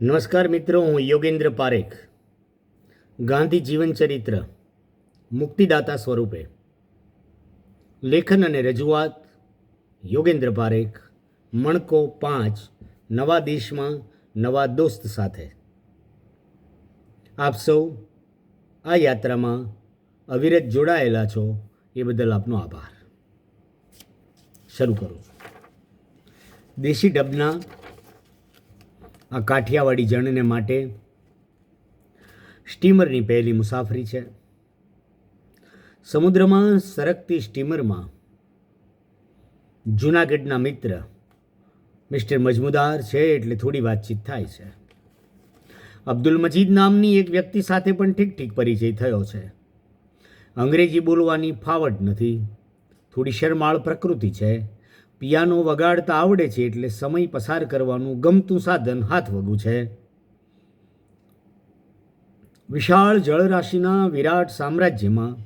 નમસ્કાર મિત્રો, હું યોગેન્દ્ર પારેખ. ગાંધી જીવન ચરિત્ર, મુક્તિદાતા સ્વરૂપે. લેખન અને રજૂઆત, યોગેન્દ્ર પારેખ, મણકો પાંચ, નવા દેશમાં, નવા દોસ્ત સાથે. આપ સૌ આ યાત્રામાં અવિરત જોડાયેલા છો, એ બદલ આપનો આભાર. શરૂ કરું દેશી ડબના આ કાઠિયાવાડી જણને માટે સ્ટીમરની પહેલી મુસાફરી છે. સમુદ્રમાં સરકતી સ્ટીમરમાં જૂનાગઢના મિત્ર મિસ્ટર મજમુદાર છે એટલે થોડી વાતચીત થાય છે. અબ્દુલ મજીદ નામની એક વ્યક્તિ સાથે પણ ઠીક ઠીક પરિચય થયો છે. અંગ્રેજી બોલવાની ફાવટ નથી, થોડી શરમાળ પ્રકૃતિ છે. પિયાનો વગાડતા આવડે છે એટલે સમય પસાર કરવાનું ગમતું સાધન હાથવગું છે. વિશાળ જળરાશિના વિરાટ સામ્રાજ્યમાં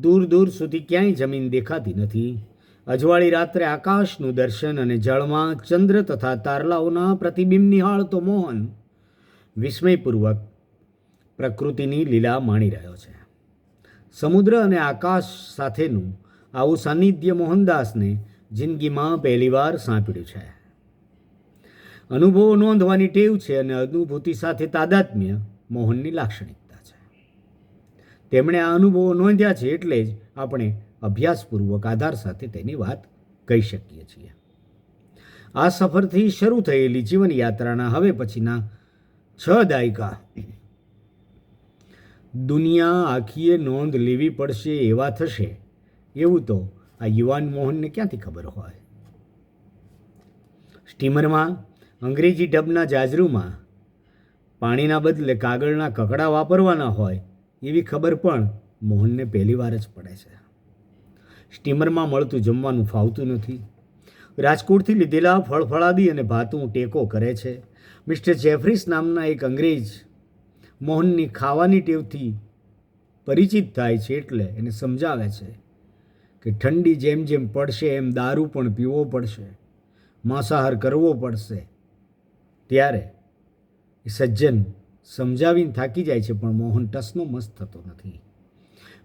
દૂર દૂર સુધી ક્યાંય જમીન દેખાતી નથી. અજવાળી રાત્રે આકાશનું દર્શન અને જળમાં ચંદ્ર તથા તારલાઓના પ્રતિબિંબ નિહાળતો મોહન વિસ્મયપૂર્વક પ્રકૃતિની લીલા માણી રહ્યો છે. સમુદ્ર અને આકાશ સાથેનું આવું સાનિધ્ય મોહનદાસને જિંદગીમાં પહેલીવાર સાંપડ્યું છે. અનુભવો નોંધવાની ટેવ છે અને અનુભૂતિ સાથે તાદાત્મ્ય મોહનની લાક્ષણિકતા છે. તેમણે આ અનુભવો નોંધ્યા છે એટલે જ આપણે અભ્યાસપૂર્વક આધાર સાથે તેની વાત કહી શકીએ છીએ. આ સફરથી શરૂ થયેલી જીવનયાત્રાના હવે પછીના છ દાયકા. દુનિયા આખીએ નોંધ લેવી પડશે એવા થશે. એવું તો આ યુવાન મોહનને ક્યાંથી ખબર હોય? સ્ટીમરમાં, અંગ્રેજી ઢબના જાજરૂમાં, પાણીના બદલે કાગળના કકડા વાપરવાના હોય એવી ખબર પણ મોહનને પહેલીવાર જ પડે છે. સ્ટીમરમાં મળતું જમવાનું ફાવતું નથી. રાજકોટથી લીધેલા ફળફળાદી અને ભાતું ટેકો કરે છે. મિસ્ટર જેફરીસ નામના એક અંગ્રેજ મોહનની ખાવાની ટેવથી પરિચિત થાય છે એટલે એને સમજાવે છે. કે ઠંડી જેમ જેમ પડશે એમ દારૂ પણ પીવો પડશે, માંસાહાર કરવો પડશે. ત્યારે એ સજ્જન સમજાવીને થાકી જાય છે, પણ મોહન ટસનો મસ્ત થતો નથી.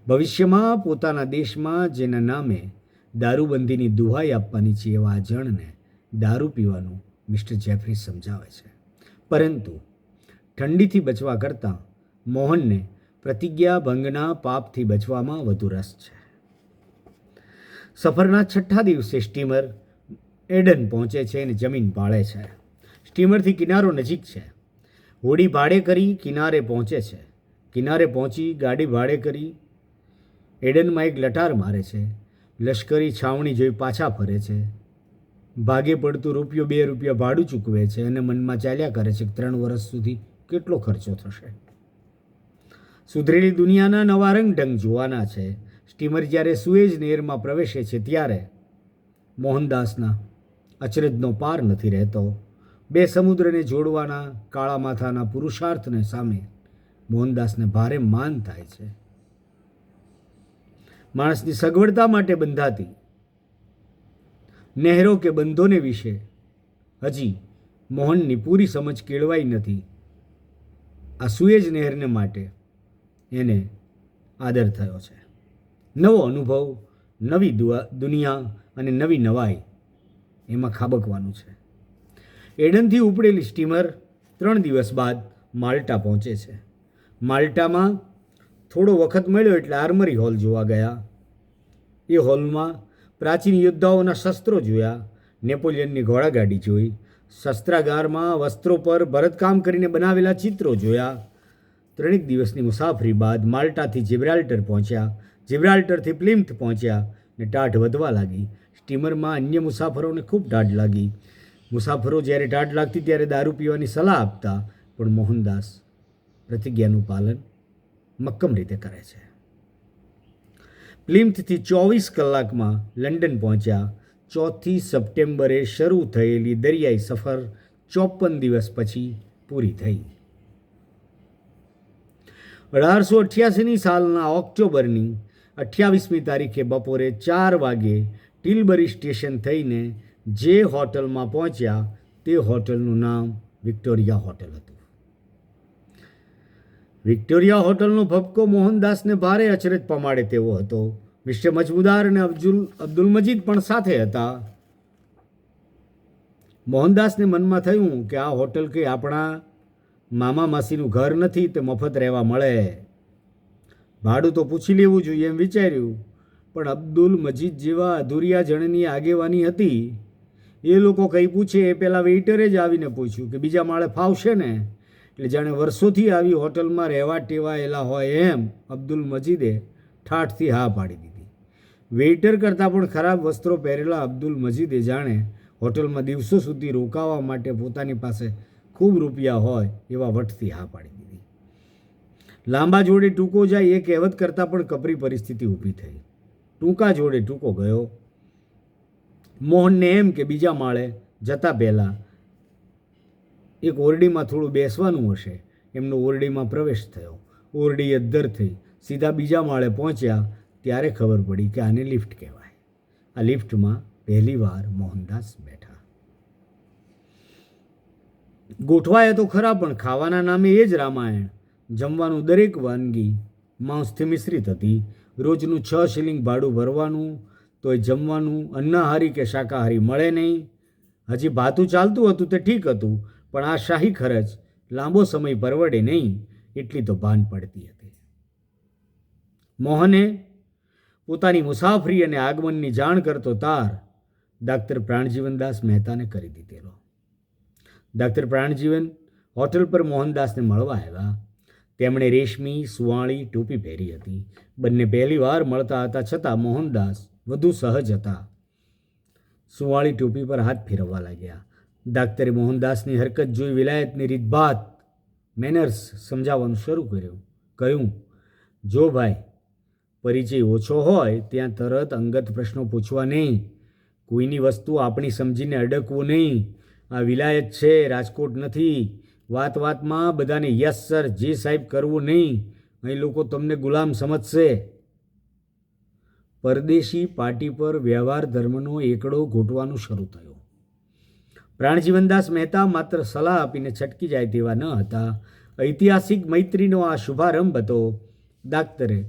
ભવિષ્યમાં પોતાના દેશમાં, જેના નામે દારૂબંધીની દુહાઈ આપવાની છે, એવા જણને દારૂ પીવાનું મિસ્ટર જેફરી સમજાવે છે. પરંતુ ઠંડીથી બચવા કરતાં મોહનને પ્રતિજ્ઞા ભંગના પાપથી બચવામાં વધુ રસ છે. સફરના છઠ્ઠા દિવસે સ્ટીમર એડન પહોંચે છે અને જમીન ભાળે છે. સ્ટીમરથી કિનારો નજીક છે. હોડી ભાડે કરી કિનારે પહોંચે છે. કિનારે પહોંચી ગાડી ભાડે કરી એડનમાં એક લટાર મારે છે. લશ્કરી છાવણી જોઈ પાછા ફરે છે. ભાગે પડતું રૂપિયો બે રૂપિયા ભાડું ચૂકવે છે અને મનમાં ચાલ્યા કરે છે ત્રણ વર્ષ સુધી કેટલો ખર્ચો થશે. સુધરેલી દુનિયાના નવા રંગ ઢંગ જોવાના છે. સ્ટીમર જ્યારે સુએજ નહેરમાં પ્રવેશે છે ત્યારે મોહનદાસના અચરજનો પાર નથી રહેતો. બે સમુદ્રને જોડવાના કાળા માથાના પુરુષાર્થને સામે મોહનદાસને ભારે માન થાય છે. માણસની સગવડતા માટે બંધાતી નહેરો કે બંધોને વિશે હજી મોહનની પૂરી સમજ કેળવાઈ નથી. આ સુએજ નહેરને માટે એને આદર થયો છે. નવો અનુભવ, નવી દુનિયા અને નવી નવાઈ એમાં ખાબકવાનું છે. એડનથી ઉપડેલી સ્ટીમર ત્રણ દિવસ બાદ માલ્ટા પહોંચે છે. માલ્ટામાં થોડો વખત મળ્યો એટલે આર્મરી હોલ જોવા ગયા. એ હોલમાં પ્રાચીન યોદ્ધાઓના શસ્ત્રો જોયા, નેપોલિયનની ઘોડાગાડી જોઈ, શસ્ત્રાગારમાં વસ્ત્રો પર ભરતકામ કરીને બનાવેલા ચિત્રો જોયા. ત્રણેક દિવસની મુસાફરી બાદ માલ્ટાથી જિબ્રાલ્ટર પહોંચ્યા જિબ્રાલ્ટરથી પ્લિમ્થ પહોંચ્યા ને ટાઢ વધવા લાગી. સ્ટીમરમાં અન્ય મુસાફરોને ખૂબ ટાઢ લાગી. મુસાફરો જ્યારે ટાઢ લાગતી ત્યારે દારૂ પીવાની સલાહ આપતા પણ મોહનદાસ પ્રતિજ્ઞાનું પાલન મક્કમ રીતે કરે છે. પ્લિમ્થથી ચોવીસ કલાકમાં લંડન પહોંચ્યા. ચોથી સપ્ટેમ્બરે શરૂ થયેલી દરિયાઈ સફર ચોપન દિવસ પછી પૂરી થઈ. અઢારસો અઠ્યાસીની સાલના ઓક્ટોબરની અઠ્યાવીસમી તારીખે બપોરે ચાર વાગે ટિલબરી સ્ટેશન થઈને જે હોટલમાં પહોંચ્યા તે હોટલનું નામ વિક્ટોરિયા હોટલ હતું. વિક્ટોરિયા હોટલનો ભપકો મોહનદાસને ભારે અચરજ પમાડે તેવો હતો. મિસ્ટર મજમુદાર અને અબ્દુલ અબ્દુલ મજીદ પણ સાથે હતા. મોહનદાસને મનમાં થયું કે આ હોટલ કે આપણા મામા માસીનું ઘર નથી, તે મફત રહેવા મળે. ભાડું તો પૂછી લેવું જોઈએ એમ વિચાર્યું. પણ અબ્દુલ મજીદ જેવા અધુરિયા જણની આગેવાની હતી. એ લોકો કંઈ પૂછે એ પહેલાં વેઇટરે જ આવીને પૂછ્યું કે બીજા માળે ફાવશે ને? એટલે જાણે વર્ષોથી આવી હોટલમાં રહેવા ટેવાયેલા હોય એમ અબ્દુલ મજીદે ઠાઠથી હા પાડી દીધી. વેઇટર કરતાં પણ ખરાબ વસ્ત્રો પહેરેલા અબ્દુલ મજીદે જાણે હોટલમાં દિવસો સુધી રોકાવા માટે પોતાની પાસે ખૂબ રૂપિયા હોય એવા વટથી હા પાડી દીધી. લાંબા જોડે ટૂંકો જાય એ કહેવત કરતાં પણ કપરી પરિસ્થિતિ ઊભી થઈ. ટૂંકા જોડે ટૂંકો ગયો. મોહનને એમ કે બીજા માળે જતા પહેલાં એક ઓરડીમાં થોડું બેસવાનું હશે. એમનો ઓરડીમાં પ્રવેશ થયો. ઓરડી અદ્ધર થઈ. સીધા બીજા માળે પહોંચ્યા. ત્યારે ખબર પડી કે આને લિફ્ટ કહેવાય. આ લિફ્ટમાં પહેલીવાર મોહનદાસ બેઠા. ગોઠવાયા તો ખરા પણ ખાવાના નામે એ જ રામાયણ જમવાનું દરેક વાનગી માંસથી મિશ્રિત હતી. રોજનું છ શિલિંગ ભાડું ભરવાનું, તોય જમવાનું અન્નાહારી કે શાકાહારી મળે નહીં. હજી ભાતું ચાલતું હતું તે ઠીક હતું, પણ આ શાહી ખર્ચ લાંબો સમય પરવડે નહીં, એટલી તો ભાન પડતી હતી. મોહને પોતાની મુસાફરી અને આગમનની જાણ કરતો તાર ડાક્ટર પ્રાણજીવનદાસ મહેતાને કરી દીધેલો. ડાક્ટર પ્રાણજીવન હોટલ પર મોહનદાસને મળવા આવ્યા. તેમણે રેશમી સુવાળી ટોપી પહેરી હતી. બંને પહેલીવાર મળતા હતા છતાં મોહનદાસ વધુ સહજ હતા. સુવાળી ટોપી પર હાથ ફેરવવા લાગ્યા. ડાક્ટરે મોહનદાસની હરકત જોઈ વિલાયતની રીતભાત મેનર્સ સમજાવવાનું શરૂ કર્યું. કહ્યું, જો ભાઈ, પરિચય ઓછો હોય ત્યાં તરત અંગત પ્રશ્નો પૂછવા નહીં. કોઈની વસ્તુ આપણી સમજીને અડકવું નહીં. આ વિલાયત છે, રાજકોટ નથી. વાત વાતમાં બધાને યસ, સર, જી સાહેબ કરવું નહીં. અહીં લોકો તમને ગુલામ સમજશે. પરદેશી પાર્ટી પર વ્યવહાર ધર્મનો એકડો ઘોટવાનું શરૂ થયો. પ્રાણજીવનદાસ મહેતા માત્ર સલાહ આપીને છટકી જાય તેવા ન હતા. ઐતિહાસિક મૈત્રીનો આ શુભારંભ હતો. ડાક્ટરે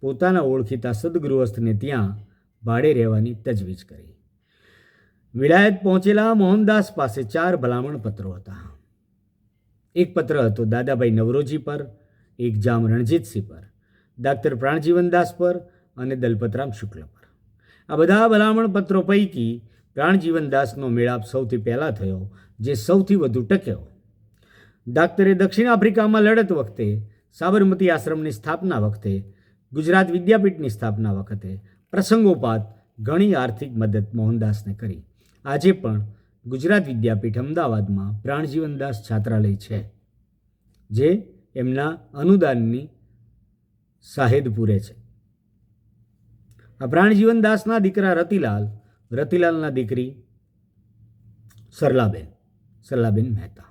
પોતાના ઓળખીતા સદગૃહસ્થને ત્યાં ભાડે રહેવાની તજવીજ કરી. વિલાયત પહોંચેલા મોહનદાસ પાસે ચાર ભલામણ પત્રો હતા. એક પત્ર હતો દાદાભાઈ નવરોજી પર, એક જામ રણજીતસિંહ પર, ડાક્ટર પ્રાણજીવનદાસ પર અને દલપતરામ શુક્લ પર. આ બધા ભલામણ પત્રો પૈકી પ્રાણજીવનદાસનો મેળાપ સૌથી પહેલાં થયો, જે સૌથી વધુ ટક્યો. ડાક્ટરે દક્ષિણ આફ્રિકામાં લડત વખતે, સાબરમતી આશ્રમની સ્થાપના વખતે, ગુજરાત વિદ્યાપીઠની સ્થાપના વખતે પ્રસંગોપાત ઘણી આર્થિક મદદ મોહનદાસને કરી. આજે પણ ગુજરાત વિદ્યાપીઠ અમદાવાદમાં પ્રાણજીવનદાસ છાત્રાલય છે, જે એમના અનુદાનની સાહેદ પૂરે છે. આ પ્રાણજીવનદાસના દીકરા રતિલાલ, રતિલાલના દીકરી સરલાબેન સરલાબેન મહેતા.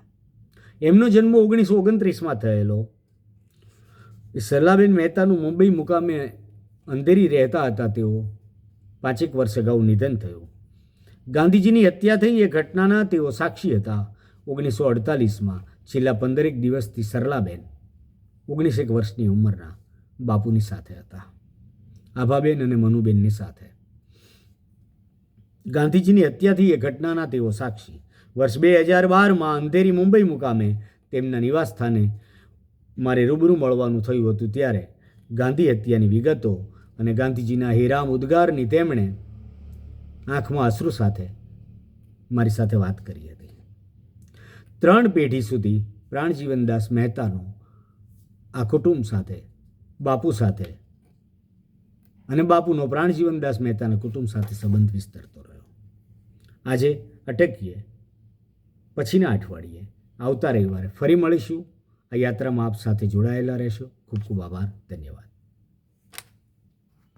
એમનો જન્મ ઓગણીસો ઓગણત્રીસમાં થયેલો. સરલાબેન મહેતાનું મુંબઈ મુકામે અંધેરી રહેતા હતા તેઓ પાંચેક વર્ષ અગાઉ નિધન થયું. ગાંધીજીની હત્યા થઈ એ ઘટનાના તેઓ સાક્ષી હતા. ઓગણીસો અડતાલીસમાં છેલ્લા પંદરેક દિવસથી સરલાબેન ઓગણીસેક વર્ષની ઉંમરના બાપુની સાથે હતા. આભાબેન અને મનુબેનની સાથે. ગાંધીજીની હત્યા થઈ એ ઘટનાના તેઓ સાક્ષી. વર્ષ બે હજાર બારમાં અંધેરી મુંબઈ મુકામે તેમના નિવાસસ્થાને મારે રૂબરૂ મળવાનું થયું હતું ત્યારે ગાંધી હત્યાની વિગતો અને ગાંધીજીના હિરામ ઉદ્ગારની તેમણે આંખમાં અશ્રુ સાથે મારી સાથે વાત કરી હતી. ત્રણ પેઢી સુધી પ્રાણજીવનદાસ મહેતાનો આ કુટુંબ સાથે, બાપુ સાથે અને બાપુનો પ્રાણજીવનદાસ મહેતાના કુટુંબ સાથે સંબંધ વિસ્તરતો રહ્યો. આજે અટકીએ, પછીના અઠવાડિયે, આવતા રવિવારે ફરી મળીશું. આ યાત્રામાં આપ સાથે જોડાયેલા રહેશો. ખૂબ ખૂબ આભાર. ધન્યવાદ.